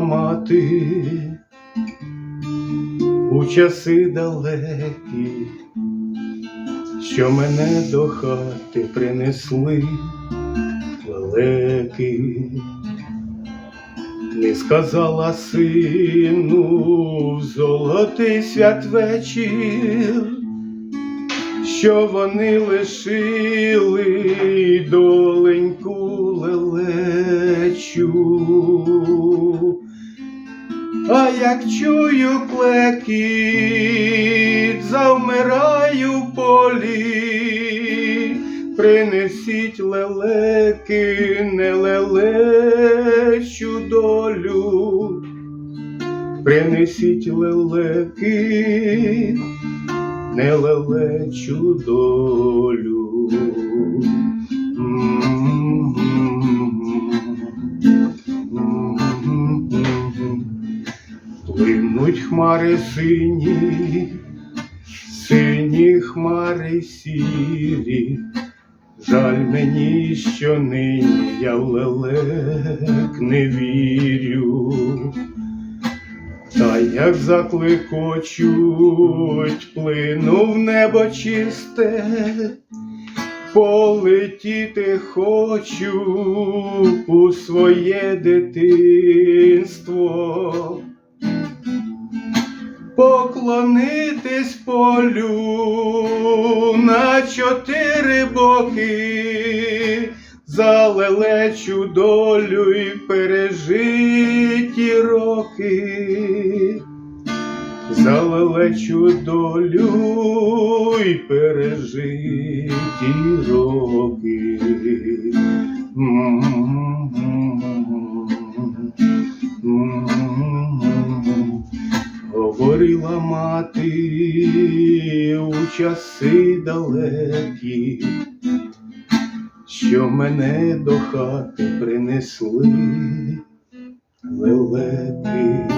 мати у часи далекі, що мене до хати принесли лелеки. Не сказала сину в золотий святвечір, що вони лишили доленьку лелечу. Як чую клекіт, завмираю в полі, принесіть лелеки, не лелечу долю, принесіть лелеки, не лелечу долю. Плинуть хмари сині, сині хмари сірі, жаль мені, що нині я в лелек не вірю. Та як закликочуть, плину в небо чисте, полетіти хочу у своє дитинство, полю на чотири боки, за лелечу долю і пережиті роки. За лелечу долю і пережиті роки. Говорила мати у часи далекі, що мене до хати принесли лелеки.